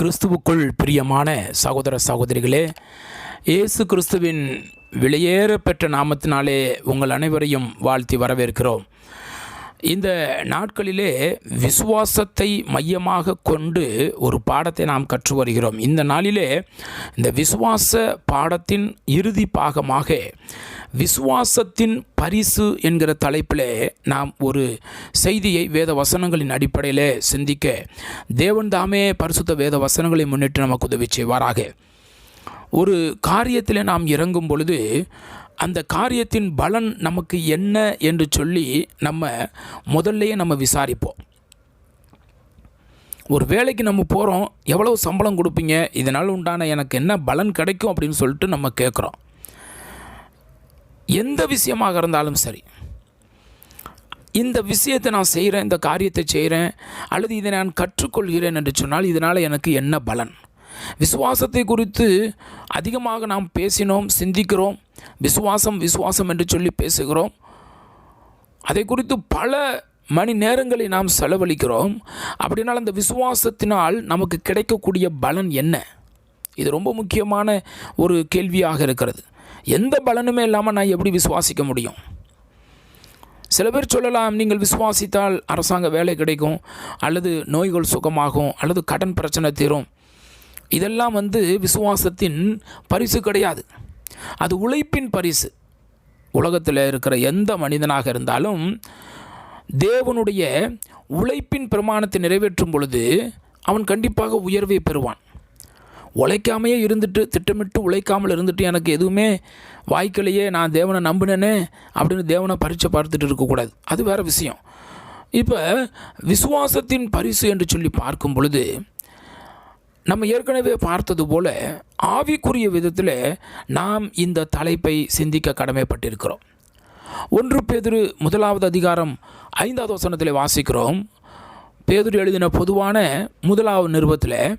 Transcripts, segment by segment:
கிறிஸ்துவுக்குள் பிரியமான சகோதர சகோதரிகளே இயேசு கிறிஸ்துவின் வெளியேற பெற்ற நாமத்தினாலே உங்கள் அனைவரையும் வாழ்த்தி வரவேற்கிறோம். இந்த நாட்களிலே விசுவாசத்தை மையமாக கொண்டு ஒரு பாடத்தை நாம் கற்று வருகிறோம். இந்த நாளிலே இந்த விசுவாச பாடத்தின் இறுதி பாகமாக விசுவாசத்தின் பரிசு என்கிற தலைப்பிலே நாம் ஒரு செய்தியை வேத வசனங்களின் அடிப்படையிலே சிந்திக்க தேவன் தாமே பரிசுத்த வேத வசனங்களை முன்னிட்டு நமக்கு உதவி செய்வாராக. ஒரு காரியத்தில் நாம் இறங்கும் பொழுது அந்த காரியத்தின் பலன் நமக்கு என்ன என்று சொல்லி நம்ம முதல்லையே நம்ம விசாரிப்போம். ஒரு வேலைக்கு நம்ம போகிறோம் எவ்வளவு சம்பளம் கொடுப்பீங்க இதனால் உண்டான எனக்கு என்ன பலன் கிடைக்கும் அப்படின்னு சொல்லிட்டு நம்ம கேட்குறோம். எந்த விஷயமாக இருந்தாலும் சரி. இந்த விஷயத்தை நான் செய்கிறேன் இந்த காரியத்தை செய்கிறேன் அல்லது இதை நான் கற்றுக்கொள்கிறேன் என்று சொன்னால் இதனால் எனக்கு என்ன பலன்? விசுவாசத்தை குறித்து அதிகமாக நாம் பேசினோம் சிந்திக்கிறோம் விசுவாசம் விசுவாசம் என்று சொல்லி பேசுகிறோம். அதை குறித்து பல மணி நேரங்களை நாம் செலவழிக்கிறோம். அப்படினால் அந்த விசுவாசத்தினால் நமக்கு கிடைக்கக்கூடிய பலன் என்ன? இது ரொம்ப முக்கியமான ஒரு கேள்வியாக இருக்கிறது. எந்த பலனுமே இல்லாமல் நான் எப்படி விசுவாசிக்க முடியும்? சில பேர் சொல்லலாம் நீங்கள் விசுவாசித்தால் அரசாங்க வேலை கிடைக்கும் அல்லது நோய்கள் சுகமாகும் அல்லது கடன் பிரச்சனை தீரும். இதெல்லாம் வந்து விசுவாசத்தின் பரிசு கிடையாது. அது உழைப்பின் பரிசு. உலகத்தில் இருக்கிற எந்த மனிதனாக இருந்தாலும் தேவனுடைய உழைப்பின் பிரமாணத்தை நிறைவேற்றும் பொழுது அவன் கண்டிப்பாக உயர்வை பெறுவான். உழைக்காமையே இருந்துட்டு திட்டமிட்டு உழைக்காமல் இருந்துட்டு எனக்கு எதுவுமே வாய்க்கலையே நான் தேவனை நம்பினேனே அப்படின்னு தேவனை பரிச்சை பார்த்துட்டு இருக்கக்கூடாது. அது வேறு விஷயம். இப்போ விசுவாசத்தின் பரிசு என்று சொல்லி பார்க்கும் பொழுது நம்ம ஏற்கனவே பார்த்தது போல ஆவிக்குரிய விதத்தில் நாம் இந்த தலைப்பை சிந்திக்க கடமைப்பட்டிருக்கிறோம். ஒன்று பேதுரு முதலாவது அதிகாரம் ஐந்தாவது வசனத்தில் வாசிக்கிறோம். பேதுரு எழுதின பொதுவான முதலாவது நிறுவத்தில்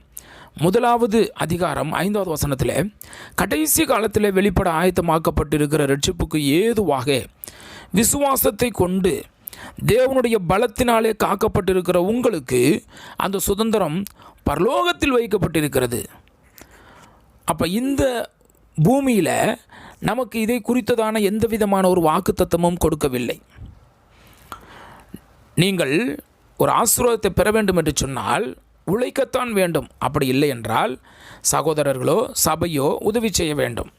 முதலாவது அதிகாரம் ஐந்தாவது வசனத்தில் கடைசி காலத்தில் வெளிப்பட ஆயத்தமாக்கப்பட்டிருக்கிற ரட்சிப்புக்கு ஏதுவாக விசுவாசத்தை கொண்டு தேவனுடைய பலத்தினாலே காக்கப்பட்டிருக்கிற உங்களுக்கு அந்த சுதந்திரம் பரலோகத்தில் வைக்கப்பட்டிருக்கிறது. அப்போ இந்த பூமியில் நமக்கு இதை குறித்ததான எந்த விதமான ஒரு வாக்குத்தத்தமும் கொடுக்கவில்லை. நீங்கள் ஒரு ஆசீர்வாதத்தை பெற வேண்டும் என்று சொன்னால் உழைக்கத்தான் வேண்டும். அப்படி இல்லை என்றால் சகோதரர்களோ சபையோ உதவி செய்ய வேண்டும்.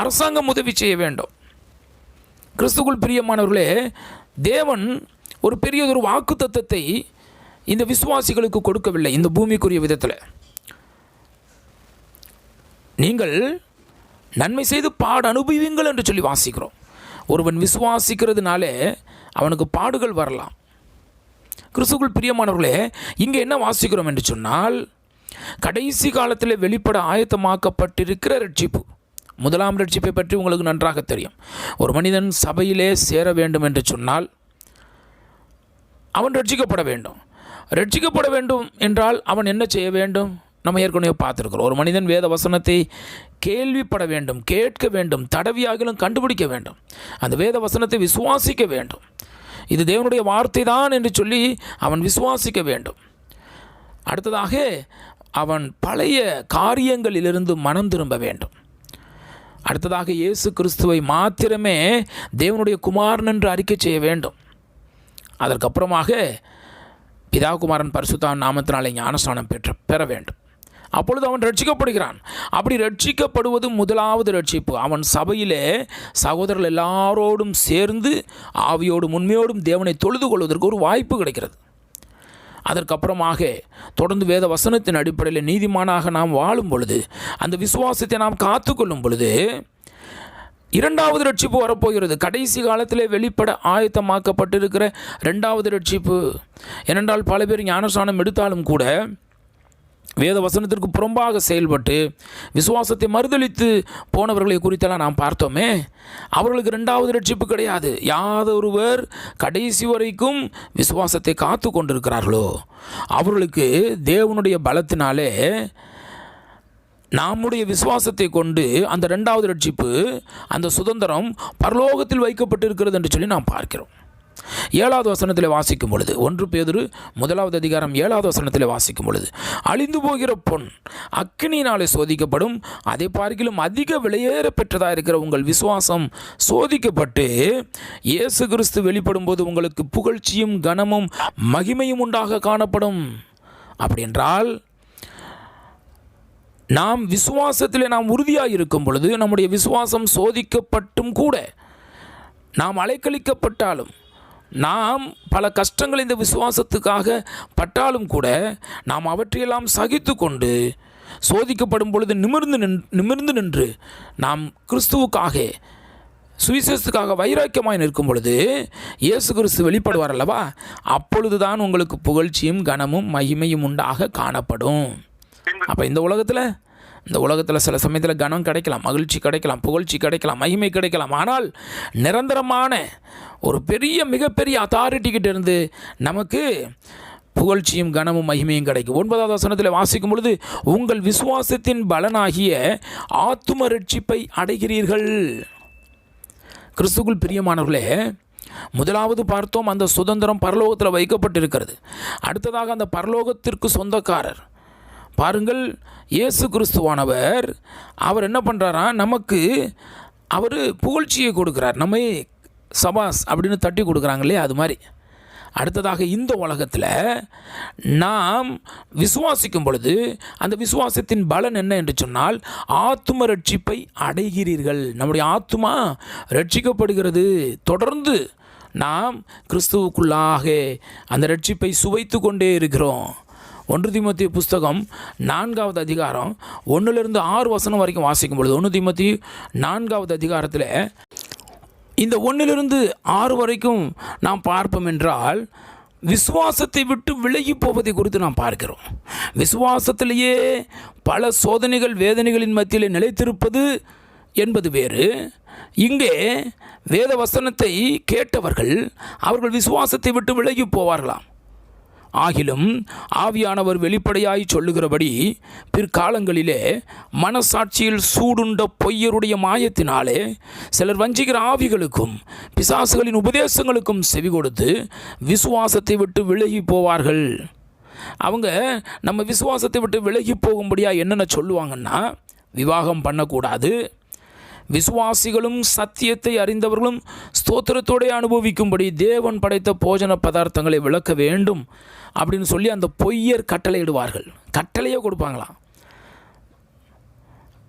அரசாங்கம் உதவி செய்ய வேண்டும். கிறிஸ்துக்குள் பிரியமானவர்களே தேவன் ஒரு பெரியதொரு வாக்கு தத்துவத்தை இந்த விசுவாசிகளுக்கு கொடுக்கவில்லை இந்த பூமிக்குரிய விதத்தில். நீங்கள் நன்மை செய்து பாடு அனுபவிங்கள் என்று சொல்லி வாசிக்கிறோம். ஒருவன் விசுவாசிக்கிறதுனாலே அவனுக்கு பாடுகள் வரலாம். கிறிஸ்துக்குள் பிரியமானவர்களே இங்கே என்ன வாசிக்கிறோம் என்று சொன்னால் கடைசி காலத்தில் வெளிப்பட ஆயத்தமாக்கப்பட்டிருக்கிற ரட்சிப்பு முதலாம் ரட்சிப்பை பற்றி உங்களுக்கு நன்றாக தெரியும். ஒரு மனிதன் சபையிலே சேர வேண்டும் என்று சொன்னால் அவன் ரட்சிக்கப்பட வேண்டும். ரட்சிக்கப்பட வேண்டும் என்றால் அவன் என்ன செய்ய வேண்டும்? நம்ம ஏற்கனவே பார்த்துருக்குறோம். ஒரு மனிதன் வேத வசனத்தை கேள்விப்பட வேண்டும் கேட்க வேண்டும் தடவியாகிலும் கண்டுபிடிக்க வேண்டும். அந்த வேத வசனத்தை விசுவாசிக்க வேண்டும். இது தேவனுடைய வார்த்தை தான் என்று சொல்லி அவன் விசுவாசிக்க வேண்டும். அடுத்ததாக அவன் பழைய காரியங்களிலிருந்து மனம் திரும்ப வேண்டும். அடுத்ததாக இயேசு கிறிஸ்துவை மாத்திரமே தேவனுடைய குமாரன் என்று அறிக்கை செய்ய வேண்டும். அதற்கப்புறமாக பிதாகுமாரன் பரிசுத்தான் நாமத்தினாலே ஞானஸ்தானம் பெற்ற பெற வேண்டும். அப்பொழுது அவன் ரட்சிக்கப்படுகிறான். அப்படி ரட்சிக்கப்படுவது முதலாவது ரட்சிப்பு. அவன் சபையிலே சகோதரர்கள் எல்லாரோடும் சேர்ந்து ஆவியோடும் உண்மையோடும் தேவனை தொழுது கொள்வதற்கு ஒரு வாய்ப்பு கிடைக்கிறது. அதற்கப்புறமாக தொடர்ந்து வேத வசனத்தின் அடிப்படையில் நீதிமானாக நாம் வாழும் பொழுது அந்த விசுவாசத்தை நாம் காத்துக்கொள்ளும் பொழுது இரண்டாவது ரட்சிப்பு வரப்போகிறது. கடைசி காலத்திலே வெளிப்பட ஆயத்தமாக்கப்பட்டிருக்கிற ரெண்டாவது ரட்சிப்பு. ஏனென்றால் பல பேர் ஞானஸ்தானம் எடுத்தாலும் கூட வேத வசனத்திற்கு புறம்பாக செயல்பட்டு விசுவாசத்தை மறுதளித்து போனவர்களை குறித்தெல்லாம் நாம் பார்த்தோமே அவர்களுக்கு ரெண்டாவது ரட்சிப்பு கிடையாது. யாதொருவர் கடைசி வரைக்கும் விசுவாசத்தை காத்து கொண்டிருக்கிறார்களோ அவர்களுக்கு தேவனுடைய பலத்தினாலே நம்முடைய விசுவாசத்தை கொண்டு அந்த ரெண்டாவது ரட்சிப்பு அந்த சுதந்திரம் பரலோகத்தில் வைக்கப்பட்டிருக்கிறது என்று சொல்லி நாம் பார்க்கிறோம். ஏழாவது வசனத்தில் வாசிக்கும் பொழுது ஒன்று பேதுரு முதலாவது அதிகாரம் ஏழாவது வசனத்தில் வாசிக்கும் பொழுது அழிந்து போகிற பொன் அக்னியினாலே சோதிக்கப்படும் அதை பார்க்கிலும் அதிக விலையேற பெற்றதாக இருக்கிற உங்கள் விசுவாசம் சோதிக்கப்பட்டு இயேசு கிறிஸ்து வெளிப்படும் போது உங்களுக்கு புகழ்ச்சியும் கனமும் மகிமையும் உண்டாக காணப்படும். அப்படி என்றால் நாம் விசுவாசத்தில் நாம் உறுதியாக இருக்கும் பொழுது நம்முடைய விசுவாசம் சோதிக்கப்பட்டும் கூட நாம் அலைக்கழிக்கப்பட்டாலும் நாம் பல கஷ்டங்கள் இந்த விசுவாசத்துக்காக பட்டாலும் கூட நாம் அவற்றையெல்லாம் சகித்து கொண்டு சோதிக்கப்படும் பொழுது நிமிர்ந்து நின் நிமிர்ந்து நின்று நாம் கிறிஸ்துவுக்காக சுவிசேஷத்துக்காக வைராக்கியமாய் நிற்கும் பொழுது இயேசு கிறிஸ்து வெளிப்படுவார் அல்லவா? அப்பொழுதுதான் உங்களுக்கு புகழ்ச்சியும் கனமும் மகிமையும் உண்டாக காணப்படும். அப்போ இந்த உலகத்தில் இந்த உலகத்தில் சில சமயத்தில் கனம் கிடைக்கலாம் மகிழ்ச்சி கிடைக்கலாம் புகழ்ச்சி கிடைக்கலாம் மகிமை கிடைக்கலாம். ஆனால் நிரந்தரமான ஒரு பெரிய மிகப்பெரிய அத்தாரிட்டிக்கிட்ட இருந்து நமக்கு புகழ்ச்சியும் கனமும் மகிமையும் கிடைக்கும். ஒன்பதாவது வசனத்தில் வாசிக்கும் பொழுது உங்கள் விசுவாசத்தின் பலனாகிய ஆத்தும ரட்சிப்பை அடைகிறீர்கள். கிறிஸ்துக்குள் பிரியமானவர்களே முதலாவது பார்த்தோம் அந்த சுதந்திரம் பரலோகத்தில் வைக்கப்பட்டிருக்கிறது. அடுத்ததாக அந்த பரலோகத்திற்கு சொந்தக்காரர் பாருங்கள் இயேசு கிறிஸ்துவானவர் அவர் என்ன பண்ணுறாரா நமக்கு அவர் புகழ்ச்சியை கொடுக்குறார். நம்மை சபாஸ் அப்படின்னு தட்டி கொடுக்குறாங்களே அது மாதிரி. அடுத்ததாக இந்த உலகத்தில் நாம் விசுவாசிக்கும் பொழுது அந்த விசுவாசத்தின் பலன் என்ன என்று சொன்னால் ஆத்தும ரட்சிப்பை அடைகிறீர்கள். நம்முடைய ஆத்துமா ரட்சிக்கப்படுகிறது. தொடர்ந்து நாம் கிறிஸ்துவுக்குள்ளாக அந்த ரட்சிப்பை சுவைத்து கொண்டே இருக்கிறோம். ஒன்று திமுத்தி புஸ்தகம் நான்காவது அதிகாரம் ஒன்றுலேருந்து ஆறு வசனம் வரைக்கும் வாசிக்கும் பொழுது ஒன்று திமுத்தி நான்காவது அதிகாரத்தில் இந்த ஒன்றிலிருந்து ஆறு வரைக்கும் நாம் பார்ப்போம் என்றால் விசுவாசத்தை விட்டு விலகி போவதை குறித்து நாம் பார்க்கிறோம். விசுவாசத்திலேயே பல சோதனைகள் வேதனைகளின் மத்தியில் நிலைத்திருப்பது என்பது வேறு. இங்கே வேத வசனத்தை கேட்டவர்கள் அவர்கள் விசுவாசத்தை விட்டு விலகி போவார்களாம். ஆகிலும் ஆவியானவர் வெளிப்படையாய் சொல்லுகிறபடி பிற்காலங்களிலே மனசாட்சியில் சூடுண்ட பொய்யருடைய மாயத்தினாலே சிலர் வஞ்சிக்கிற ஆவிகளுக்கும் பிசாசுகளின் உபதேசங்களுக்கும் செவி கொடுத்து விசுவாசத்தை விட்டு விலகி போவார்கள். அவங்க நம்ம விசுவாசத்தை விட்டு விலகி போகும்படியா என்னென்ன சொல்லுவாங்கன்னா விவாகம் பண்ணக்கூடாது. விசுவாசிகளும் சத்தியத்தை அறிந்தவர்களும் ஸ்தோத்திரத்தோടെ அனுபவிக்கும்படி தேவன் படைத்த போஜன பதார்த்தங்களை விளக்க வேண்டும். அப்படின்னு சொல்லி அந்த பொய்யர் கட்டளையிடுவார்கள். கட்டளையே கொடுப்பாங்களாம்.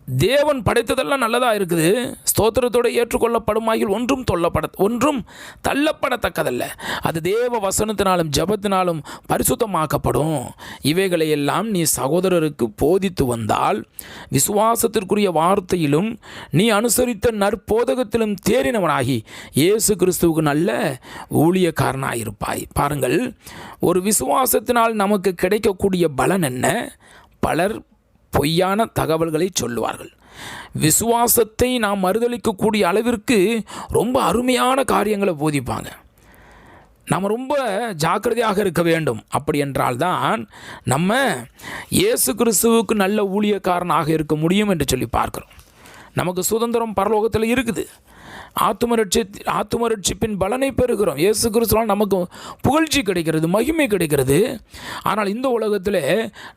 தேவன் படைத்ததெல்லாம் நல்லதாக இருக்குது. ஸ்தோத்திரத்தோடு ஏற்றுக்கொள்ளப்படுமாயில் ஒன்றும் தொல்லப்பட ஒன்றும் தள்ளப்படத்தக்கதல்ல. அது தேவ வசனத்தினாலும் ஜபத்தினாலும் பரிசுத்தமாக்கப்படும். இவைகளை எல்லாம் நீ சகோதரருக்கு போதித்து வந்தால் விசுவாசத்திற்குரிய வார்த்தையிலும் நீ அனுசரித்த நற்போதகத்திலும் தேறினவனாகி இயேசு கிறிஸ்துவுக்கு நல்ல ஊழியக்காரனாயிருப்பாய். பாருங்கள் ஒரு விசுவாசத்தினால் நமக்கு கிடைக்கக்கூடிய பலன் என்ன? பலர் பொய்யான தகவல்களை சொல்லுவார்கள். விசுவாசத்தை நாம் மறுதளிக்கக்கூடிய அளவிற்கு ரொம்ப அருமையான காரியங்களை போதிப்பாங்க. நம்ம ரொம்ப ஜாக்கிரதையாக இருக்க வேண்டும். அப்படி என்றால்தான் நம்ம இயேசு கிறிஸ்துவுக்கு நல்ல ஊழியக்காரனாக இருக்க முடியும் என்று சொல்லி பார்க்குறோம். நமக்கு சுதந்திரம் பரலோகத்தில் இருக்குது. ஆத்துமரட்சி ஆத்துமரட்சிப்பின் பலனை பெறுகிறோம். இயேசு கிறிஸ்துவால் நமக்கு புகழ்ச்சி கிடைக்கிறது மகிமை கிடைக்கிறது. ஆனால் இந்த உலகத்தில்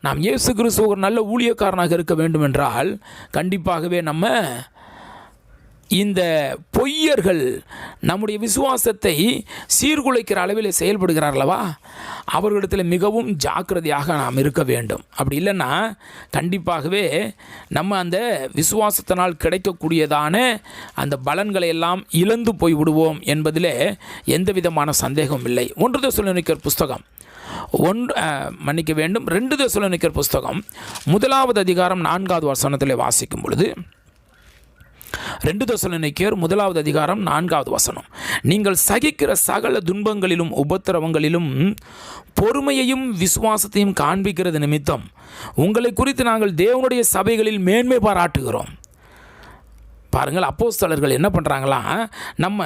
நாம் இயேசு கிறிஸ்துவ ஒரு நல்ல ஊழியக்காரனாக இருக்க வேண்டும் என்றால் கண்டிப்பாகவே நம்ம இந்த பொய்யர்கள் நம்முடைய விசுவாசத்தை சீர்குலைக்கிற அளவில் செயல்படுகிறார்களவா அவர்களிடத்தில் மிகவும் ஜாக்கிரதையாக நாம் இருக்க வேண்டும். அப்படி இல்லைன்னா கண்டிப்பாகவே நம்ம அந்த விசுவாசத்தினால் கிடைக்கக்கூடியதான அந்த பலன்களை எல்லாம் இழந்து போய் விடுவோம் என்பதில் எந்த விதமான சந்தேகமும் இல்லை. ஒன்று தசுலனிக்கர் புஸ்தகம். ஒன்று மன்னிக்க வேண்டும். ரெண்டு தசுலனிக்கர் புஸ்தகம். முதலாவது அதிகாரம் நான்காவது வசனத்தில் வாசிக்கும் பொழுது ரெண்டு தசலனைக்கேர் முதலாவது அதிகாரம் நான்காவது வசனம். நீங்கள் சகிக்கிற சகல துன்பங்களிலும் உபத்திரவங்களிலும் பொறுமையையும் விசுவாசத்தையும் காண்பிக்கிறது நிமித்தம். உங்களை குறித்து நாங்கள் தேவனுடைய சபைகளில் மேன்மை பாராட்டுகிறோம். பாருங்கள் அப்போஸ்தலர்கள் என்ன பண்ணுறாங்களா நம்ம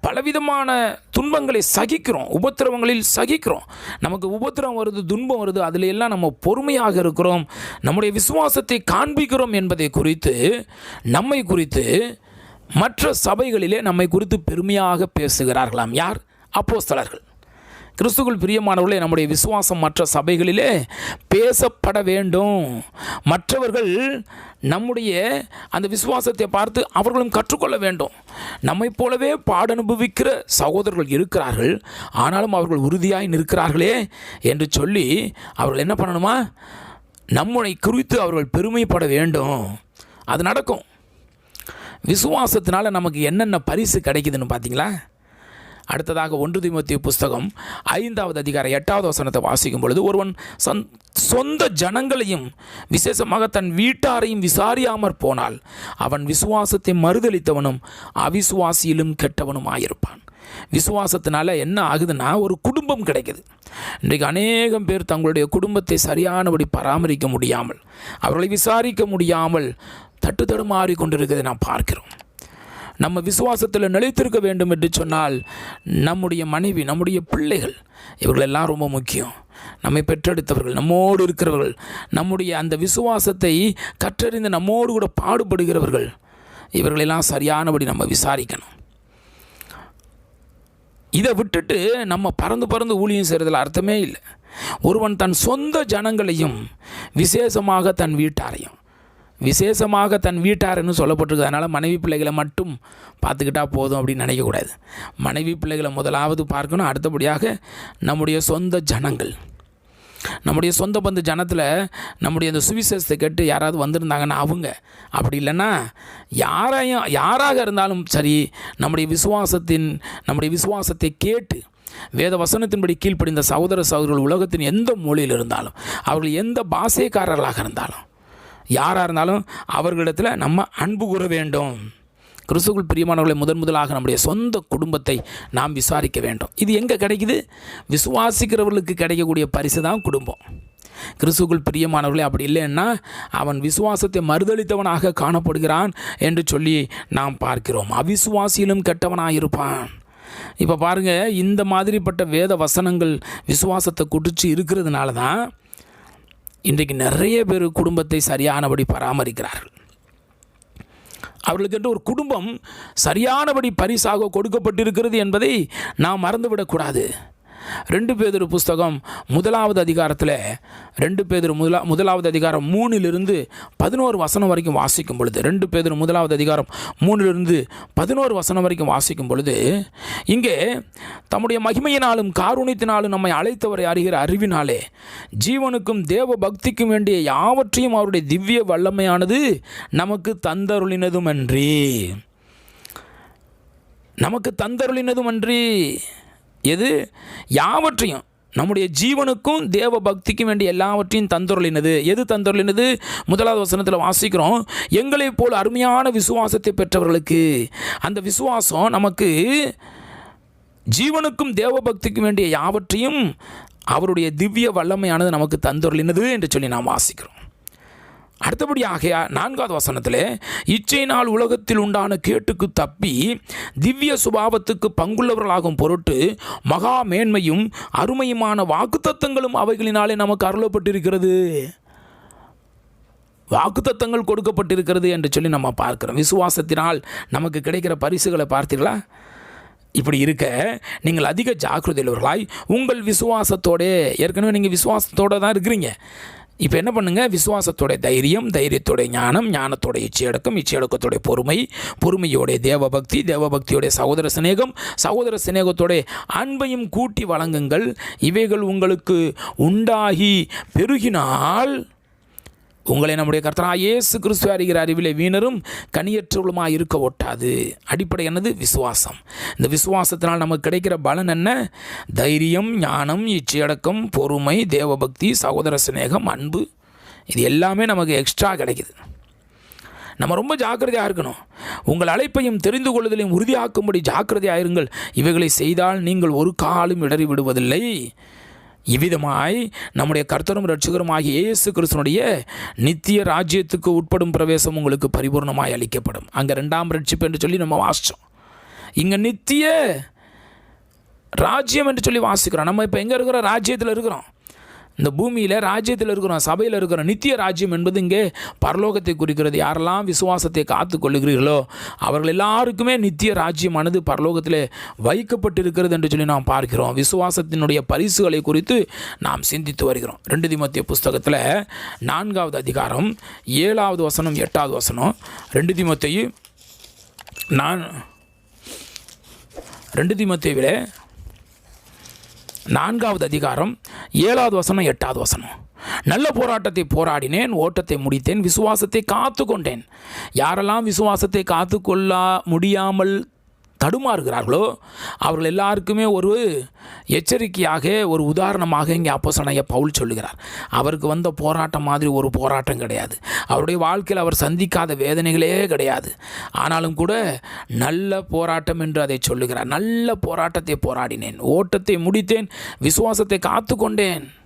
பலவிதமான துன்பங்களை சகிக்கிறோம் உபத்திரவங்களில் சகிக்கிறோம். நமக்கு உபத்திரவம் வருது துன்பம் வருது அதில் எல்லாம் நம்ம பொறுமையாக இருக்கிறோம் நம்முடைய விசுவாசத்தை காண்பிக்கிறோம் என்பதை குறித்து நம்மை குறித்து மற்ற சபைகளிலே நம்மை குறித்து பெருமையாக பேசுகிறார்களாம். யார்? அப்போஸ்தலர்கள். கிறிஸ்துக்குள் பிரியமானவர்களே நம்முடைய விசுவாசம் மற்ற சபைகளிலே பேசப்பட வேண்டும். மற்றவர்கள் நம்முடைய அந்த விசுவாசத்தை பார்த்து அவர்களும் கற்றுக்கொள்ள வேண்டும். நம்மைப் போலவே பாடனுபவிக்கிற சகோதரர்கள் இருக்கிறார்கள். ஆனாலும் அவர்கள் உறுதியாய் நிற்கிறார்களே என்று சொல்லி அவர்கள் என்ன பண்ணணுமா? நம்முடைய குறித்து அவர்கள் பெருமைப்பட வேண்டும். அது நடக்கும். விசுவாசத்தினால நமக்கு என்னென்ன பரிசு கிடைக்குதுன்னு பார்த்தீங்களா? அடுத்ததாக ஒன்று திமுத்திய புஸ்தகம் ஐந்தாவது அதிகாரம் எட்டாவது வசனத்தை வாசிக்கும் பொழுது ஒருவன் சந் சொந்த ஜனங்களையும் விசேஷமாக தன் வீட்டாரையும் விசாரியாமற் போனால் அவன் விசுவாசத்தை மறுதளித்தவனும் அவிசுவாசியிலும் கெட்டவனும் ஆயிருப்பான் விசுவாசத்தினால என்ன ஆகுதுன்னா ஒரு குடும்பம் கிடைக்குது. இன்றைக்கு அநேகம் பேர் தங்களுடைய குடும்பத்தை சரியானபடி பராமரிக்க முடியாமல் அவர்களை விசாரிக்க முடியாமல் தட்டு தடுமாறி கொண்டிருக்கிறதை நாம் பார்க்கிறோம். நம்ம விசுவாசத்தில் நிலைத்திருக்க வேண்டும் என்று சொன்னால் நம்முடைய மனைவி நம்முடைய பிள்ளைகள் இவர்களெல்லாம் ரொம்ப முக்கியம். நம்மை பெற்றெடுத்தவர்கள் நம்மோடு இருக்கிறவர்கள் நம்முடைய அந்த விசுவாசத்தை கற்றறிந்து நம்மோடு கூட பாடுபடுகிறவர்கள் இவர்களெல்லாம் சரியானபடி நம்ம விசாரிக்கணும். இதை விட்டுட்டு நம்ம பறந்து பறந்து ஊழியம் செய்கிறதுல அர்த்தமே இல்லை. ஒருவன் தன் சொந்த ஜனங்களையும் விசேஷமாக தன் வீட்டாரையும் விசேஷமாக தன் வீட்டார்னு சொல்லப்பட்டிருக்கு. அதனால் மனைவி பிள்ளைகளை மட்டும் பார்த்துக்கிட்டா போதும் அப்படின்னு நினைக்கக்கூடாது. மனைவி பிள்ளைகளை முதலாவது பார்க்கணும். அடுத்தபடியாக நம்முடைய சொந்த ஜனங்கள். நம்முடைய சொந்த பந்து ஜனத்தில் நம்முடைய அந்த சுவிசேஷத்தை கேட்டு யாராவது வந்திருந்தாங்கன்னா அவங்க. அப்படி இல்லைன்னா யாரையும் யாராக இருந்தாலும் சரி நம்முடைய விசுவாசத்தின் நம்முடைய விசுவாசத்தை கேட்டு வேத வசனத்தின்படி கீழ்ப்படிந்த சகோதர சகோதரர்கள் உலகத்தின் எந்த மூலையில் இருந்தாலும் அவர்கள் எந்த பாசைக்காரர்களாக இருந்தாலும் யாராக இருந்தாலும் அவர்களிடத்தில் நம்ம அன்பு கூற வேண்டும். கிறிஸ்துக்குள் பிரியமானவர்களை முதன் முதலாக நம்முடைய சொந்த குடும்பத்தை நாம் விசாரிக்க வேண்டும். இது எங்கே கிடைக்குது? விசுவாசிக்கிறவர்களுக்கு கிடைக்கக்கூடிய பரிசு தான் குடும்பம். கிறிஸ்துக்குள் பிரியமானவர்களே அப்படி இல்லைன்னா அவன் விசுவாசத்தை மறுதளித்தவனாக காணப்படுகிறான் என்று சொல்லி நாம் பார்க்கிறோம். அவிசுவாசியிலும் கெட்டவனாக இருப்பான் இப்போ பாருங்கள் இந்த மாதிரிப்பட்ட வேத வசனங்கள் விசுவாசத்தை குடிச்சு இருக்கிறதுனால தான் இன்றைக்கு நிறைய பேர் குடும்பத்தை சரியானபடி பராமரிக்கிறார்கள். அவர்களுக்கென்று ஒரு குடும்பம் சரியானபடி பரிசாக கொடுக்கப்பட்டிருக்கிறது என்பதை நாம் மறந்துவிடக்கூடாது. ரெண்டு பேதொரு புஸ்தகம் முதலாவது அதிகாரத்தில் ரெண்டு பேதொரு முதலா முதலாவது அதிகாரம் மூணிலிருந்து பதினோரு வசனம் வரைக்கும் வாசிக்கும் பொழுது ரெண்டு பேதொரு முதலாவது அதிகாரம் மூணிலிருந்து பதினோரு வசனம் வரைக்கும் வாசிக்கும் பொழுது இங்கே தம்முடைய மகிமையினாலும் காருணித்தினாலும் நம்மை அழைத்தவரை அறிகிற அறிவினாலே ஜீவனுக்கும் தேவ பக்திக்கும் வேண்டிய யாவற்றையும் அவருடைய திவ்ய வல்லமையானது நமக்கு தந்தருளினதுமன்றி. நமக்கு தந்தருளினதுமன்றி. எது? யாவற்றையும் நம்முடைய ஜீவனுக்கும் தேவ பக்திக்கும் வேண்டிய எல்லாவற்றையும் தந்தொருளினது. எது தந்தொருளினது? முதலாவது வசனத்தில் வாசிக்கிறோம். எங்களைப் போல் அருமையான விசுவாசத்தை பெற்றவர்களுக்கு. அந்த விசுவாசம் நமக்கு ஜீவனுக்கும் தேவ பக்திக்கும் வேண்டிய யாவற்றையும் அவருடைய திவ்ய வல்லமையானது நமக்கு தந்தொருளினது என்று சொல்லி நாம் வாசிக்கிறோம். அடுத்தபடியாக நான்காவது வசனத்தில் இச்சையினால் உலகத்தில் உண்டான கேட்டுக்கு தப்பி திவ்ய சுபாவத்துக்கு பங்குள்ளவர்களாகும் பொருட்டு மகா மேன்மையும் அருமையுமான வாக்குத்தத்தங்களும் அவைகளினாலே நமக்கு அருளப்பட்டிருக்கிறது. வாக்குத்தத்தங்கள் கொடுக்கப்பட்டிருக்கிறது என்று சொல்லி நம்ம பார்க்கிறோம். விசுவாசத்தினால் நமக்கு கிடைக்கிற பரிசுகளை பார்த்தீர்களா? இப்படி இருக்க நீங்கள் அதிக ஜாக்கிரதையுள்ளவர்களாய் உங்கள் விசுவாசத்தோடே ஏற்கனவே நீங்கள் விசுவாசத்தோடு தான் இருக்கிறீங்க. இப்போ என்ன பண்ணுங்க? விசுவாசத்தோட தைரியம் தைரியத்தோட ஞானம் ஞானத்தோட இச்சையடக்கம் இச்சையடக்கத்தோடைய பொறுமை பொறுமையோடைய தேவபக்தி தேவபக்தியுடைய சகோதர சிநேகம் சகோதர சிநேகத்தோடைய அன்பையும் கூட்டி வழங்குங்கள். இவைகள் உங்களுக்கு உண்டாகி பெருகினால் உங்களை நம்முடைய கர்த்தனா இயேசு கிறிஸ்துவ அறிகிற அறிவிலே வீணரும் கனியற்றவளுமாக இருக்க ஒட்டாது. அடிப்படை என்னது? விசுவாசம். இந்த விசுவாசத்தினால் நமக்கு கிடைக்கிற பலன் என்ன? தைரியம் ஞானம் இச்சையடக்கம் பொறுமை தேவபக்தி சகோதர சிநேகம் அன்பு. இது எல்லாமே நமக்கு எக்ஸ்ட்ரா கிடைக்குது. நம்ம ரொம்ப ஜாக்கிரதையாக இருக்கணும். உங்கள் அழைப்பையும் தெரிந்து கொள்வதிலையும் உறுதியாக்கும்படி ஜாக்கிரதையாக இருங்கள். இவைகளை செய்தால் நீங்கள் ஒரு காலும் இடறி விடுவதில்லை இவ்விதமாய் நம்முடைய கர்த்தரும் ரட்சகருமாகிய இயேசு கிறிஸ்தனுடைய நித்திய ராஜ்யத்துக்கு உட்படும் பிரவேசம் உங்களுக்கு பரிபூர்ணமாய் அளிக்கப்படும். அங்கே ரெண்டாம் ரட்சிப்பு என்று சொல்லி நம்ம வாசித்தோம் இங்கே நித்திய ராஜ்யம் என்று சொல்லி வாசிக்கிறோம். நம்ம இப்போ எங்கே இருக்கிறோம்? ராஜ்யத்தில் இருக்கிறோம். இந்த பூமியில் ராஜ்யத்தில் இருக்கிறோம் சபையில் இருக்கிறோம் நித்திய ராஜ்யம் என்பது இங்கே பரலோகத்தை குறிக்கிறது. யாரெல்லாம் விசுவாசத்தை காத்து கொள்ளுகிறீர்களோ அவர்கள் எல்லாருக்குமே நித்திய ராஜ்யமானது பரலோகத்தில் வைக்கப்பட்டிருக்கிறது என்று சொல்லி நாம் பார்க்கிறோம். விசுவாசத்தினுடைய பரிசுகளை குறித்து நாம் சிந்தித்து வருகிறோம். ரெண்டு திமத்திய புஸ்தகத்தில் நான்காவது அதிகாரம் ஏழாவது வசனம் எட்டாவது வசனம். ரெண்டு திமத்தையும் நான் ரெண்டு திமத்தை விட நான்காவது அதிகாரம் ஏழாவது வசனம் எட்டாவது வசனம். நல்ல போராட்டத்தை போராடினேன் ஓட்டத்தை முடித்தேன் விசுவாசத்தை காத்து கொண்டேன் யாரெல்லாம் விசுவாசத்தை காத்து கொள்ள முடியாமல் தடுமாறுகிறார்களோ? அவர்கள் எல்லாருக்குமே ஒரு எச்சரிக்கையாக ஒரு உதாரணமாக இங்கே அப்போசனைய பவுல் சொல்லுகிறார். அவருக்கு வந்த போராட்டம் மாதிரி ஒரு போராட்டம் கிடையாது. அவருடைய வாழ்க்கையில் அவர் சந்திக்காத வேதனைகளே கிடையாது. ஆனாலும் கூட நல்ல போராட்டம் என்று அதை சொல்லுகிறார். நல்ல போராட்டத்தை போராடினேன். ஓட்டத்தை முடித்தேன். விசுவாசத்தை காத்து கொண்டேன்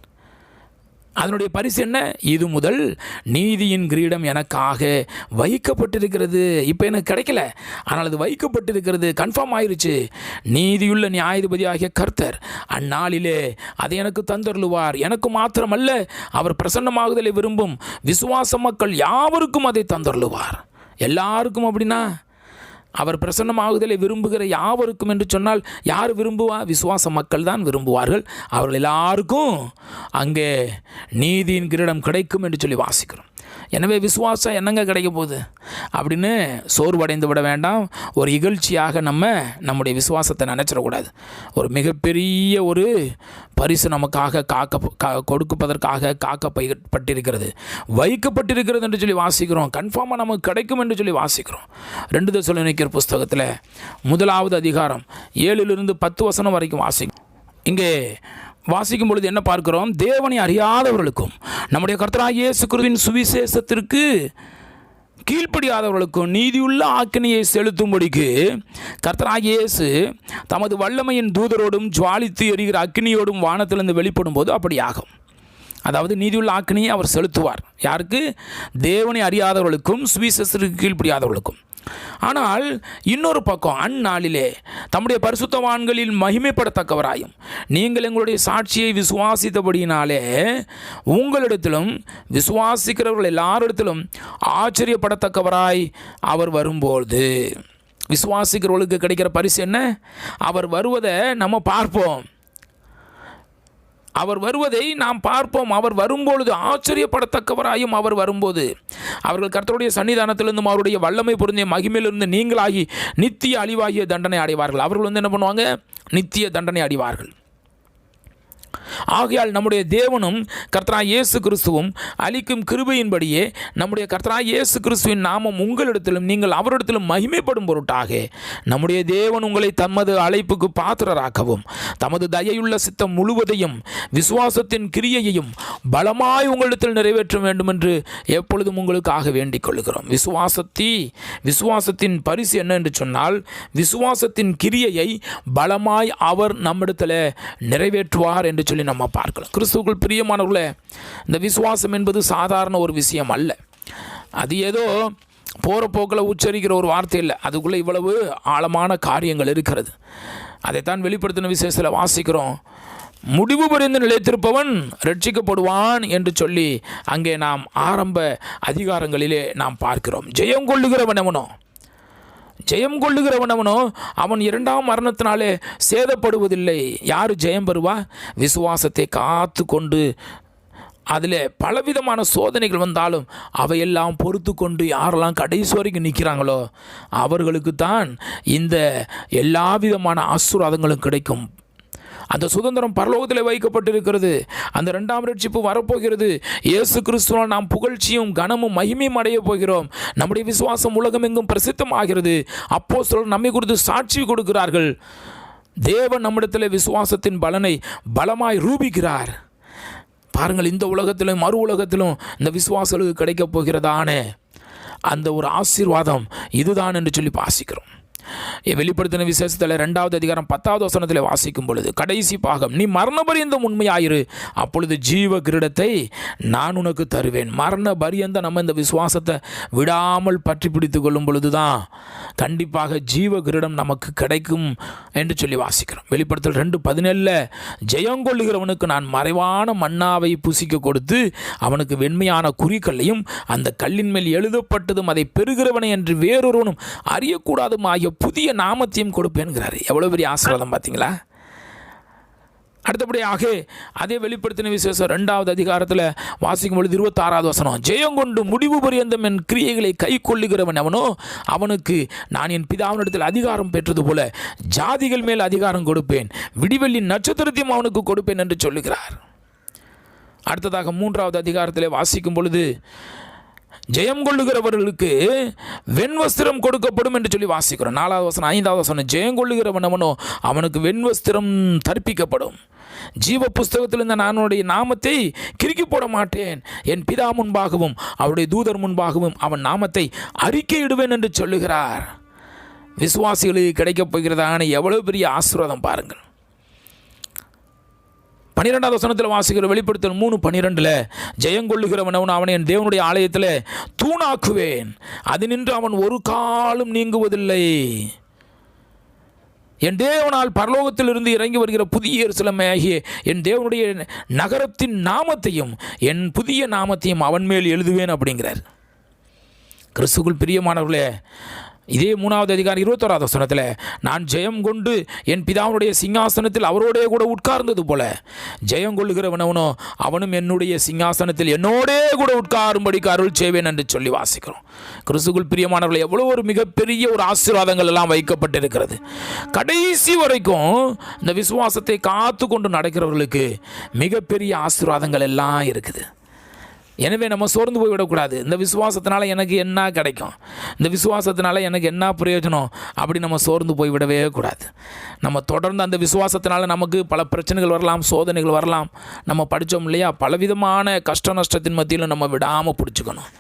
அதனுடைய பரிசு என்ன? இது முதல் நீதியின் கிரீடம் எனக்காக வைக்கப்பட்டிருக்கிறது. இப்போ எனக்கு கிடைக்கல. ஆனால் அது வைக்கப்பட்டிருக்கிறது. கன்ஃபார்ம் ஆயிருச்சு. நீதியுள்ள நியாயாதிபதியாகிய கர்த்தர் அந்நாளிலே அதை எனக்கு தந்தருளுவார். எனக்கு மாத்திரமல்ல அவர் பிரசன்னமாகுதலை விரும்பும் விசுவாச மக்கள் யாவருக்கும் அதை தந்தருளுவார். எல்லாருக்கும் அப்படின்னா? அவர் பிரசன்னமாகுதலை விரும்புகிற யாவருக்கும் என்று சொன்னால் யார் விரும்புவா? விசுவாச மக்கள் தான் விரும்புவார்கள். அவர்கள் எல்லாருக்கும் அங்கே நீதியின் கிரீடம் கிடைக்கும் என்று சொல்லி வாசிக்கிறோம். எனவே விசுவாசம் என்னங்க கிடைக்க போகுது? அப்படின்னு சோர்வடைந்து விட வேண்டாம். ஒரு இகழ்ச்சியாக நம்ம நம்முடைய விசுவாசத்தை நினச்சிடக்கூடாது. ஒரு மிகப்பெரிய ஒரு பரிசு நமக்காக காக்க கா கொடுப்பதற்காக காக்கப்பட்டிருக்கிறது. வைக்கப்பட்டிருக்கிறது என்று சொல்லி வாசிக்கிறோம். கன்ஃபார்மாக நமக்கு கிடைக்கும் என்று சொல்லி வாசிக்கிறோம். ரெண்டு தசல நினைக்கிற புஸ்தகத்தில் முதலாவது அதிகாரம் ஏழிலிருந்து பத்து வசனம் வரைக்கும் வாசிக்கும் இங்கே வாசிக்கும் பொழுது என்ன பார்க்கிறோம்? தேவனை அறியாதவர்களுக்கும் நம்முடைய கர்த்தராகிய இயேசு சுவிசேஷத்திற்கு கீழ்ப்படியாதவர்களுக்கும் நீதியுள்ள ஆக்கினையை செலுத்தும்படிக்கு கர்த்தராகியேசு தமது வல்லமையின் தூதரோடும் ஜுவாலித்து எரிகிற அக்னியோடும் வானத்திலிருந்து வெளிப்படும் போது அப்படி ஆகும். அதாவது நீதியுள்ள ஆக்கினையை அவர் செலுத்துவார். யாருக்கு? தேவனை அறியாதவர்களுக்கும் சுவிசேஷத்திற்கு கீழ்ப்படியாதவர்களுக்கும். ஆனால் இன்னொரு பக்கம் அந்நாளிலே தம்முடைய பரிசுத்தவான்களில் மகிமைப்படத்தக்கவராயும் நீங்கள் எங்களுடைய சாட்சியை விசுவாசித்தபடியினாலே உங்களிடத்திலும் விசுவாசிக்கிறவர்கள் எல்லாரிடத்திலும் ஆச்சரியப்படத்தக்கவராய் அவர் வரும்போது. விசுவாசிக்கிறவர்களுக்கு கிடைக்கிற பரிசு என்ன? அவர் வருவதை நம்ம பார்ப்போம். அவர் வருவதை நாம் பார்ப்போம். அவர் வரும்பொழுது ஆச்சரியப்படத்தக்கவராயும் அவர் வரும்போது. அவர்கள் கர்த்தருடைய சன்னிதானத்திலிருந்தும் அவருடைய வல்லமை பொருந்திய மகிமையிலிருந்து நீங்களாகி நித்திய அழிவாகிய தண்டனை அடைவார்கள். அவர்கள் வந்து என்ன பண்ணுவாங்க? நித்திய தண்டனை அடைவார்கள். ஆகையால் நம்முடைய தேவனும் கர்த்தனா இயேசு கிறிஸ்துவும் அளிக்கும் கிருபையின்படியே நம்முடைய கர்த்தனா இயேசு கிறிஸ்துவின் நாமம் உங்களிடத்திலும் நீங்கள் அவரிடத்திலும் மகிமைப்படும் பொருட்டாக நம்முடைய தேவன் உங்களை தமது அழைப்புக்கு பாத்திரராக்கவும் தமது தயையுள்ள சித்தம் முழுவதையும் விசுவாசத்தின் கிரியையையும் பலமாய் உங்களிடத்தில் நிறைவேற்ற வேண்டும் என்று எப்பொழுதும் உங்களுக்காக வேண்டிக் கொள்கிறோம் விசுவாசத்தி விசுவாசத்தின் பரிசு என்ன என்று சொன்னால் விசுவாசத்தின் கிரியையை பலமாய் அவர் நம்மிடத்தில் நிறைவேற்றுவார் என்று சொல்லி நம்ம பார்க்கலாம். கிறிஸ்துவுக்குள் பிரியமானவர்களே இந்த விசுவாசம் என்பது சாதாரண ஒரு விஷயம் அல்ல. அது ஏதோ போகிற போக்கில் உச்சரிக்கிற ஒரு வார்த்தை இல்லை. அதுக்குள்ளே இவ்வளவு ஆழமான காரியங்கள் இருக்கிறது. அதைத்தான் வெளிப்படுத்தின விசேஷத்தில் வாசிக்கிறோம். முடிவு பரிந்து நிலைத்திருப்பவன் ரட்சிக்கப்படுவான் என்று சொல்லி அங்கே நாம் ஆரம்ப அதிகாரங்களிலே நாம் பார்க்கிறோம். ஜெயம் கொள்ளுகிறவன் எவனோ? ஜெயம் கொள்ளுகிறவன் அவனோ? அவன் இரண்டாம் மரணத்தினாலே சேதப்படுவதில்லை. யார் ஜெயம் பெறுவா? விசுவாசத்தை காத்து கொண்டு அதில் பலவிதமான சோதனைகள் வந்தாலும் அவையெல்லாம் பொறுத்து கொண்டு யாரெல்லாம் கடைசி வரைக்கும் நிற்கிறாங்களோ அவர்களுக்கு தான் இந்த எல்லா விதமான ஆசீர்வாதங்களும் கிடைக்கும். அந்த சுதந்திரம் பரலோகத்தில் வைக்கப்பட்டிருக்கிறது. அந்த ரெண்டாம் ரட்சிப்பு வரப்போகிறது. இயேசு கிறிஸ்துவால் நாம் புகழ்ச்சியும் கனமும் மகிமையும் அடைய போகிறோம். நம்முடைய விசுவாசம் உலகமெங்கும் பிரசித்தமாகிறது. அப்போ சிலர் நம்மை குறித்து சாட்சி கொடுக்கிறார்கள். தேவன் நம்மிடத்தில் விசுவாசத்தின் பலனை பலமாய் ரூபிக்கிறார். பாருங்கள் இந்த உலகத்திலும் மறு உலகத்திலும் இந்த விசுவாசலுக்கு கிடைக்கப் போகிறதானே அந்த ஒரு ஆசீர்வாதம் இதுதான் என்று சொல்லி பாசிக்கிறோம் வெளிப்படுத்தின விசேஷத்தில் ரெண்டாவது அதிகாரம் பத்தாவது வசனத்தில் வாசிக்கும் பொழுது கடைசி பாகம் நீ மரண பரியந்தம் உண்மையாயிரு அப்பொழுது ஜீவ கிரீடத்தை நான் உனக்கு தருவேன். மரண பரியந்த நம்ம இந்த விசுவாசத்தை விடாமல் பற்றி பிடித்து கொள்ளும் பொழுது தான் கண்டிப்பாக ஜீவ கிரீடம் நமக்கு கிடைக்கும் என்று சொல்லி வாசிக்கிறோம். வெளிப்படுத்தல் ரெண்டு பதினேழில் ஜெயங்கொள்ளுகிறவனுக்கு நான் மறைவான மன்னாவை புசிக்க கொடுத்து அவனுக்கு வெண்மையான குறிக்கல்லையும் அந்த கல்லின் மேல் எழுதப்பட்டதும் அதை பெறுகிறவனை என்று வேறொருவனும் அறியக்கூடாதும் ஆகிய புதிய நாமத்தையும் கொடுப்பேன்கிறாரு எவ்வளோ பெரிய ஆசீர்வாதம் பார்த்தீங்களா? அடுத்தபடியாக அதே வெளிப்படுத்தின விசேஷம் ரெண்டாவது அதிகாரத்தில் வாசிக்கும் பொழுது இருபத்தாறாவது வசனம். ஜெயம் கொண்டு முடிவு பரியந்தம் என் கிரியைகளை கை கொள்ளுகிறவன் அவனோ அவனுக்கு நான் என் பிதாவினிடத்தில் அதிகாரம் பெற்றது போல ஜாதிகள் மேல் அதிகாரம் கொடுப்பேன். விடிவெள்ளி நட்சத்திரத்தையும் அவனுக்கு கொடுப்பேன் என்று சொல்லுகிறார். அடுத்ததாக மூன்றாவது அதிகாரத்தில் வாசிக்கும் பொழுது ஜெயம் கொள்ளுகிறவர்களுக்கு வெண்வஸ்திரம் கொடுக்கப்படும் என்று சொல்லி வாசிக்கிறோம். நாலாவது வசனம் ஐந்தாவது வசனம் ஜெயம் கொள்ளுகிறவன் அவனோ அவனுக்கு வெண்வஸ்திரம் தர்ப்பிக்கப்படும். ஜீவ புஸ்தகத்திலிருந்த நான் நாமத்தை கிறுக்கி போட மாட்டேன். என் பிதா முன்பாகவும் அவருடைய தூதர் முன்பாகவும் அவன் நாமத்தை அறிக்கையிடுவேன் என்று சொல்லுகிறார். விசுவாசிகளுக்கு கிடைக்கப் போகிறதான எவ்வளவு பெரிய ஆசீர்வாதம் பாருங்கள். பன்னிரெண்டாவது வசனத்தில் வாசிக்கிற வெளிப்படுத்தல் மூணு பன்னிரெண்டில் ஜெயங்கொள்ளுகிறவன் அவன் அவனை என் தேவனுடைய ஆலயத்தில் தூணாக்குவேன். அது நின்று அவன் ஒரு காலம் நீங்குவதில்லை. என் தேவனால் பரலோகத்திலிருந்து இறங்கி வருகிற புதிய சிலமையாகிய என் தேவனுடைய நகரத்தின் நாமத்தையும் என் புதிய நாமத்தையும் அவன் மேல் எழுதுவேன் அப்படிங்கிறார். கிறிஸ்துக்குள் பிரியமானவர்களே இதே மூணாவது அதிகாரம் இருபத்தோராவது வசனத்தில் நான் ஜெயம் கொண்டு என் பிதாவுடைய சிங்காசனத்தில் அவரோடே கூட உட்கார்ந்தது போல. ஜெயம் கொள்ளுகிறவனவனோ அவனும் என்னுடைய சிங்காசனத்தில் என்னோடே கூட உட்காரும்படிக்கு அருள் செய்வேன் என்று சொல்லி வாசிக்கிறோம். கிறிஸ்துக்குள் பிரியமானவர்கள் எவ்வளோ ஒரு மிகப்பெரிய ஒரு ஆசீர்வாதங்கள் எல்லாம் வைக்கப்பட்டிருக்கிறது. கடைசி வரைக்கும் இந்த விசுவாசத்தை காத்து கொண்டு நடக்கிறவர்களுக்கு மிகப்பெரிய ஆசீர்வாதங்கள் எல்லாம் இருக்குது. எனவே நம்ம சோர்ந்து போய் விடக்கூடாது. இந்த விசுவாசத்தினால எனக்கு என்ன கிடைக்கும்? இந்த விசுவாசத்தினால எனக்கு என்ன பிரயோஜனம்? அப்படி நம்ம சோர்ந்து போய் விடவே கூடாது. நம்ம தொடர்ந்து அந்த விசுவாசத்தினால நமக்கு பல பிரச்சனைகள் வரலாம் சோதனைகள் வரலாம். நம்ம படித்தோம் இல்லையா? பலவிதமான கஷ்ட நஷ்டத்தின் மத்தியிலும் நம்ம விடாமல் பிடிச்சிக்கணும்.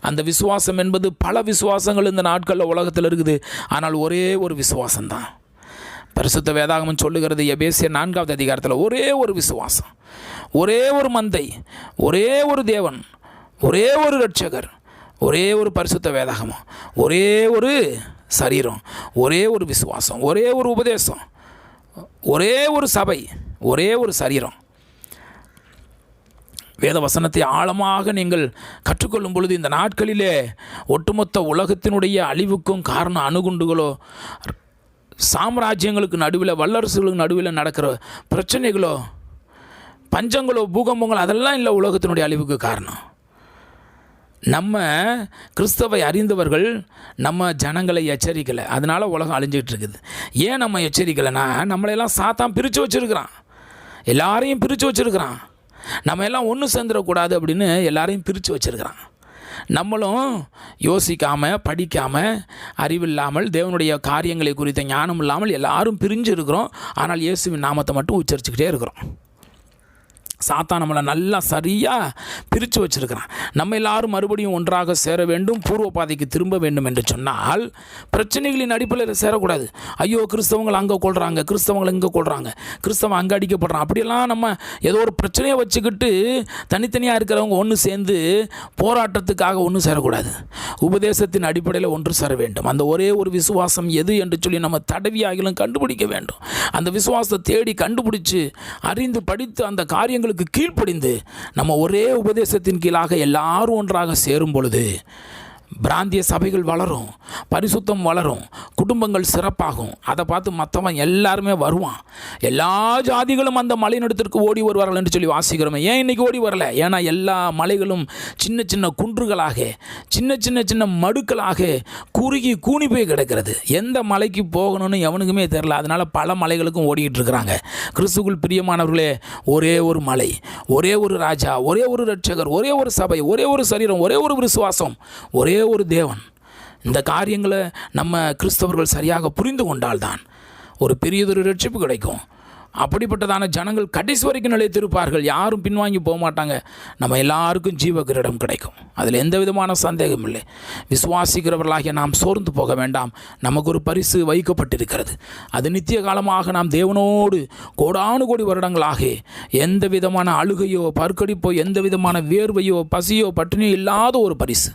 அந்த விசுவாசம் என்பது பல விசுவாசங்கள் இந்த நாட்களில் உலகத்தில் இருக்குது. ஆனால் ஒரே ஒரு விசுவாசம்தான். பரிசுத்த வேதாகமம் சொல்லுகிறது எபேசிய நான்காவது அதிகாரத்தில் ஒரே ஒரு விசுவாசம். ஒரே ஒரு மந்தை. ஒரே ஒரு தேவன் ஒரே ஒரு ரட்சகர் ஒரே ஒரு பரிசுத்த வேதாகமம் ஒரே ஒரு சரீரம் ஒரே ஒரு விசுவாசம் ஒரே ஒரு உபதேசம் ஒரே ஒரு சபை ஒரே ஒரு சரீரம். வேத வசனத்தை ஆழமாக நீங்கள் கற்றுக்கொள்ளும் பொழுது இந்த நாட்களிலே ஒட்டுமொத்த உலகத்தினுடைய அழிவுக்கும் காரணம் அணுகுண்டுகளோ சாம்ராஜ்யங்களுக்கு நடுவில் வல்லரசுகளுக்கு நடுவில் நடக்கிற பிரச்சனைகளோ பஞ்சங்களோ பூகம்பங்களோ அதெல்லாம் இல்லை உலகத்தினுடைய அழிவுக்கு காரணம். நம்ம கிறிஸ்தவை அறிந்தவர்கள் நம்ம ஜனங்களை எச்சரிக்கலை. அதனால் உலகம் அழிஞ்சிக்கிட்டு இருக்குது. ஏன் நம்ம எச்சரிக்கலைன்னா நம்மளையெல்லாம் சாத்தான் பிரித்து வச்சுருக்கிறான். எல்லாரையும் பிரித்து வச்சுருக்கிறான். நம்ம எல்லாம் ஒன்று சேர்ந்துடக்கூடாது அப்படின்னு எல்லாரையும் பிரித்து வச்சுருக்கிறான். நம்மளும் யோசிக்காமல் படிக்காமல் அறிவில்லாமல் தேவனுடைய காரியங்களை குறித்த ஞானம் இல்லாமல் எல்லாரும் பிரிஞ்சு இருக்கிறோம் ஆனால் இயேசுவின் நாமத்தை மட்டும் உச்சரிச்சுக்கிட்டே இருக்கிறோம். சாத்தா நம்மளை நல்லா சரியாக பிரித்து வச்சிருக்கிறான். நம்ம எல்லாரும் மறுபடியும் ஒன்றாக சேர வேண்டும் பூர்வ பாதைக்கு திரும்ப வேண்டும் என்று சொன்னால் பிரச்சனைகளின் அடிப்படையில் சேரக்கூடாது. ஐயோ கிறிஸ்தவங்கள் அங்கே கொள்கிறாங்க கிறிஸ்தவங்களை இங்கே கொள்கிறாங்க கிறிஸ்தவன் அங்கே அடிக்கப்படுறான். அப்படியெல்லாம் நம்ம ஏதோ ஒரு பிரச்சனையை வச்சுக்கிட்டு தனித்தனியாக இருக்கிறவங்க ஒன்று சேர்ந்து போராட்டத்துக்காக ஒன்று சேரக்கூடாது. உபதேசத்தின் அடிப்படையில் ஒன்று சேர வேண்டும். அந்த ஒரே ஒரு விசுவாசம் எது என்று சொல்லி நம்ம தடவியாகிலும் கண்டுபிடிக்க வேண்டும். அந்த விசுவாசத்தை தேடி கண்டுபிடிச்சு அறிந்து படித்து அந்த காரியங்களுக்கு கீழ்ப்படிந்து நம்ம ஒரே உபதேசத்தின் கீழாக எல்லாரும் ஒன்றாக சேரும் பொழுது பிராந்திய சபைகள் வளரும் பரிசுத்தம் வளரும் குடும்பங்கள் சிறப்பாகும். அதை பார்த்து மற்றவன் எல்லாருமே வருவான். எல்லா ஜாதிகளும் அந்த மலைநடத்திற்கு ஓடி வருவார்கள் என்று சொல்லி வாசிக்கிறோமே. ஏன் இன்னைக்கு ஓடி வரல? ஏன்னா எல்லா மலைகளும் சின்ன சின்ன குன்றுகளாக சின்ன சின்ன சின்ன மடுக்களாக குறுகி கூனி போய் கிடக்கிறது. எந்த மலைக்கு போகணும்னு எவனுக்குமே தெரில அதனால் பல மலைகளுக்கும் ஓடிக்கிட்டு இருக்கிறாங்க. கிறிஸ்துக்குள் பிரியமானவர்களே ஒரே ஒரு மலை ஒரே ஒரு ராஜா ஒரே ஒரு ரட்சகர் ஒரே ஒரு சபை ஒரே ஒரு சரீரம் ஒரே ஒரு விசுவாசம் ஒரே ஒரு தேவன். இந்த காரியங்களை நம்ம கிறிஸ்தவர்கள் சரியாக புரிந்து கொண்டால்தான் ஒரு பெரியதொரு ரட்சிப்பு கிடைக்கும். அப்படிப்பட்டதான ஜனங்கள் கடைசி வரைக்கும் நிலைத்திருப்பார்கள். யாரும் பின்வாங்கி போக மாட்டாங்க. நம்ம எல்லாருக்கும் ஜீவ கிரீடம் கிடைக்கும். அதில் எந்த விதமான சந்தேகம் இல்லை. விசுவாசிக்கிறவர்களாகிய நாம் சோர்ந்து போக வேண்டாம். நமக்கு ஒரு பரிசு வைக்கப்பட்டிருக்கிறது. அது நித்திய காலமாக நாம் தேவனோடு கோடானு கோடி வருடங்களாக எந்த விதமான அழுகையோ பற்கடிப்போ எந்த விதமான வேர்வையோ பசியோ பட்டினியோ இல்லாத ஒரு பரிசு.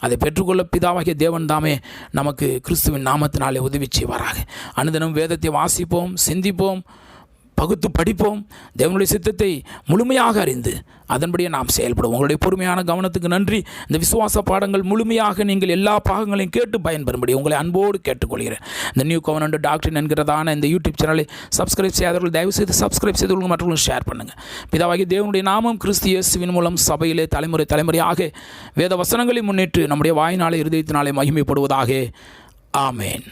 அதை பெற்றுக்கொள்ள பிதாவாகிய தேவன் தாமே நமக்கு கிறிஸ்துவின் நாமத்தினாலே உதவி செய்வாராக. அனுதினம் வேதத்தை வாசிப்போம் சிந்திப்போம். பகுத்து படிப்போம். தேவனுடைய சித்தத்தை முழுமையாக அறிந்து அதன்படியே நாம் செயல்படுவோம். உங்களுடைய பொறுமையான கவனத்துக்கு நன்றி. இந்த விசுவாச பாடங்கள் முழுமையாக நீங்கள் எல்லா பாகங்களையும் கேட்டு பயன்பெறும்படி உங்களை அன்போடு கேட்டுக்கொள்கிறேன். இந்த நியூ கவர்னண்ட் டாக்டர் என்கிறதான இந்த யூடியூப் சேனலை சப்ஸ்கிரைப் செய்யாதவர்கள் தயவு செய்து சப்ஸ்கிரைப் செய்து உங்கள் மற்றவர்களும் ஷேர் பண்ணுங்கள் பிதாவாகி தேவனுடைய நாமம் கிறிஸ்து இயேசுவின் மூலம் சபையிலே தலைமுறை தலைமுறையாக வேத வசனங்களை முன்னிட்டு நம்முடைய வாய்நாளை இருதயத்தினாலே மகிமைப்படுவதாக. ஆமேன்.